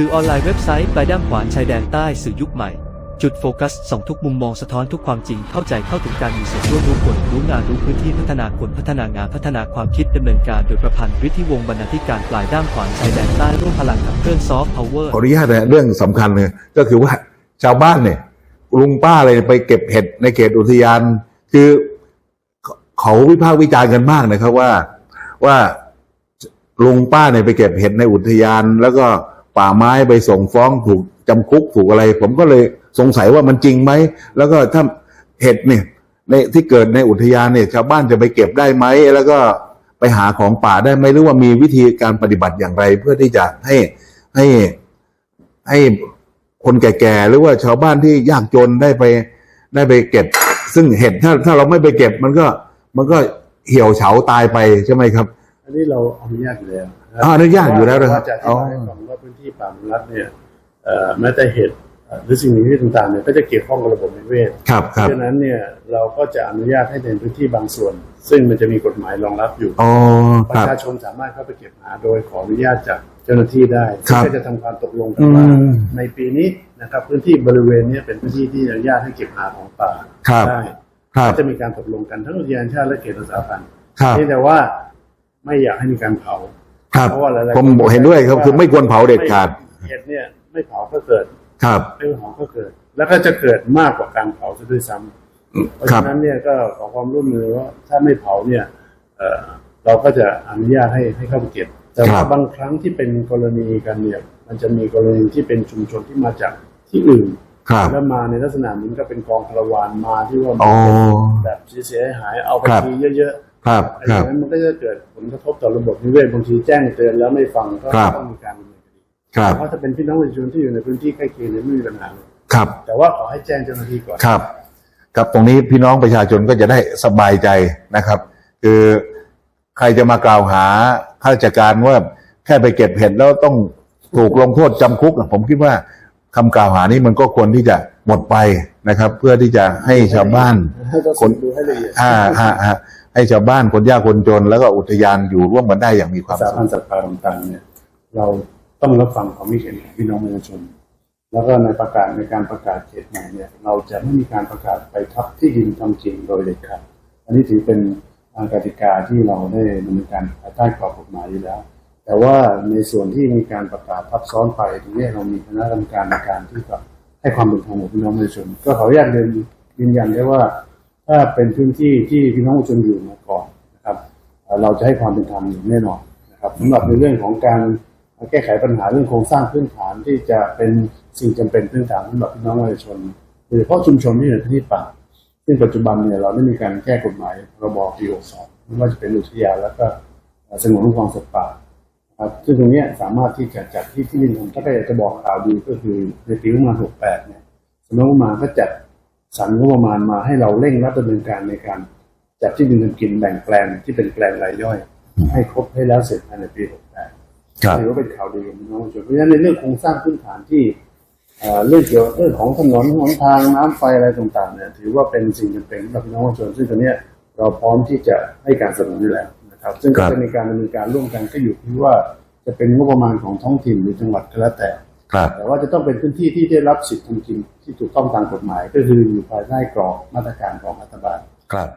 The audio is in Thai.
สื่อออนไลน์เว็บไซต์ปลายด้ามขวานชายแดนใต้สื่อยุคใหม่ จุดโฟกัสส่องทุกมุมมองสะท้อนทุกความจริงเข้าใจเข้าถึงการมีส่วนร่วมรู้ผลรู้งานรู้พื้นที่พัฒนาคนพัฒนางานพัฒนาความคิดดำเนินการโดยประพันธ์ฤทธิวงบรรณาธิการปลายด้ามขวานชายแดนใต้ร่วมพลังขับเคลื่อนซอฟต์พาวเวอร์ขออนุญาตนะเรื่องสำคัญเลยก็คือว่าชาวบ้านเนี่ยลุงป้าอะไรไปเก็บเห็ดในเขตอุทยาน คือเขาเขาวิพากษ์วิจารณ์กันมากนะครับว่าว่าลุงป้าเนี่ยไปเก็บเห็ดในอุทยานแล้วก็ ป่าไม้ไปส่งฟ้องถูกจำคุกถูกอะไร ผมก็เลยสงสัยว่ามันจริงไหม แล้วก็ถ้าเห็ดเนี่ยในที่เกิดในอุทยานเนี่ยชาวบ้านจะไปเก็บได้ไหม แล้วก็ไปหาของป่าได้ไหมหรือว่ามีวิธีการปฏิบัติอย่างไร เพื่อที่จะให้ให้ให้คนแก่ๆหรือว่าชาวบ้านที่ยากจนได้ไปได้ไปเก็บ ซึ่งเห็ดถ้าถ้าเราไม่ไปเก็บมันก็มันก็เหี่ยวเฉาตายไปใช่ไหมครับ อันนี้เราอนุญาตอยู่แล้ว อ๋ออนุญาตอยู่แล้วนะครับว่าจะอธิบายให้ฟังว่าพื้นที่ป่าอนุรักษ์เนี่ยเอ่อแม้แต่เห็ดเอ่อหรือสิ่งมีชีวิตต่างๆเนี่ยก็จะเกี่ยวข้องกับระบบนิเวศครับเพครับราะฉะนั้นเนี่ยเราก็จะอนุญาตให้เป็นพื้นที่บางส่วน ซึ่งมันจะมีกฎหมายรองรับอยู่อ๋อปครับระชาชนสามารถเข้าไปเก็บหาโดยขออนุญาตจากเจ้าหน้าที่ได้ครับก็จะทำการตกลงกันว่าอืมในปีนี้นะครับพื้นที่บริเวณเนี้เป็นพื้นที่ที่อนุญาตให้เก็บหาของป่าครับได้ครับก็จะมีการตกลงกันทั้งอุทยานแห่งชาติและเขตรักษาพันธุ์ครับเพียงแต่ว่าไม่อยากให้มีการเผา ครับเพราะว่าหลายๆผมคนเห็นด้วยครับคือไม่ควรเผาเด็ดขาดเห็ดเนี่ย ไม่เผาก็เกิด ครับไม่เผาก็เกิด แล้วก็จะเกิดมากกว่าการเผาซะด้วยซ้ำเพราะครัฉะบนั้นเนี่ยก็ขอความร่วมมือว่าถ้าไม่เผาเนี่ยเอ่อเราก็จะอนุญาตให้ให้เข้าไปเก็บ แต่ว่าบางครั้งที่เป็นกรณีกันเนี่ยมันจะมีกรณีที่เป็นชุมชนที่มาจากที่อื่นครับแล้วมาในลักษณะเหมันก็เป็นกองคาราวานมาที่ว่าอ๋อแบบเสียหายๆเอาไปครับทีเยอะๆ ครับไอ้คอรับย่างนั้นมันก็จะเกิดผลกระทบต่อระบบนิเวศบางทีแจ้งเตือนแล้วไม่ฟังก็ครับ ต้องมีการดำเนินคดีครับแต่ว่าถ้าเป็นพี่น้องประชาชนที่อยู่ในพื้นที่ใกล้เคียงเนี่ยไม่มีปัญหาเลยครับ แต่ว่าขอให้แจ้งเจ้าหน้าที่ก่อน ครับครับตรงนี้พี่น้องประชาชนก็จะได้สบายใจนะครับ คือใครจะมากล่าวหาข้าราชการว่าแค่ไปเก็บเห็ดแล้วต้องถูกลงโทษจำคุกอะผมคิดว่าคำกล่าวหานี้มันก็ควรที่จะหมดไปนะครับ เพื่อที่จะให้ชาวบ้าน ให้เราคนดูให้ละเอียด อ่าฮะฮะ ให้ชาวบ้านคนยากคนจน แล้วก็อุทยานอยู่ร่วมกันได้อย่างมีความสาสุพันขธ์สัตว์ป่าต่างๆเนี่ยเราต้องรับฟังความคิดเห็นของพี่น้องประชาชน แล้วก็ในประกาศในการประกาศเขตใหม่เนี่ยเราจะไม่มีการประกาศไปทับที่ดินทำกินโดยเด็ดขาดอันนี้ถือเป็นกติกาที่เราได้ดำเนินการภายใต้กรอบกฎหมายอยู่แล้ว แต่ว่าในส่วนที่มีการประกาศทับซ้อนไปตรงนี้เรามีคณะกรรมการในการที่จะให้ความเป็นธรรมกับพี่น้องประชาชนก็ขออนุญาตเรียนยืนยันได้ว่า ถ้าเป็นพื้นที่ที่พี่น้องประชาชนอยู่มาก่อนนะครับเราจะให้ความเป็นธรรมอย่แน่นอนนะครับสำหรับในเรื่องของการแก้ไขปัญหาเรื่องโครงสร้างพื้นฐานที่จะเป็นสิ่งจำเป็นพื้นฐานสำหรับพี่น้องประชาชนโดยเฉพาะชุมชนที่อยู่ในที่ป่าซึ่งปัจจุบันเนี่ยเราได้มีการแก้กฎหมายพรบปี62ไม่ว่าจะเป็นอุทยานแล้วก็สงวนคุ้มครองสัตว์ป่านะครับซึ่งตรงนี้สามารถที่จะจัดที่ที่ดินผมถ้าอยากจะบอกข่าวดีก็คือในปีประมาณ68เนี่ยสำนักงบประมาณก็จัด สรรงบประมาณมาให้เราเร่งรัดดำเนินการในการ จัดที่ดินทำกินแบ่งแปลงที่เป็นแปลงรายย่อย ให้ครบให้แล้วเสร็จภายในปี68ครับถือว่าเป็นข่าวดีของพี่น้องประชาชนเพราะฉะนั้นในเรื่องโครงสร้างพื้นฐานที่เอ่อเรื่องเกี่ยวกับเรื่องของถนนหนทางน้ำไฟอะไรต่างๆเนี่ยถือว่าเป็นสิ่งจำเป็นสำหรับพี่น้องประชาชนซึ่งตอนเนี้ยเราพร้อมที่จะให้การสนับสนุนอยู่แล้วนะครับ ซึ่งก็ครับจะมีการดำเนินการร่วมกันก็อยู่ที่ว่าจะเป็นงบประมาณของท้องถิ่นหรือจังหวัดก็แล้วแต่ครับ แต่ว่าจะต้องเป็นพื้นที่ที่ได้รับสิทธิ์ทำกินที่ถูกต้องตามกฎหมาย ก็คืออยู่ภายใต้กรอบมาตรการของรัฐบาลครับ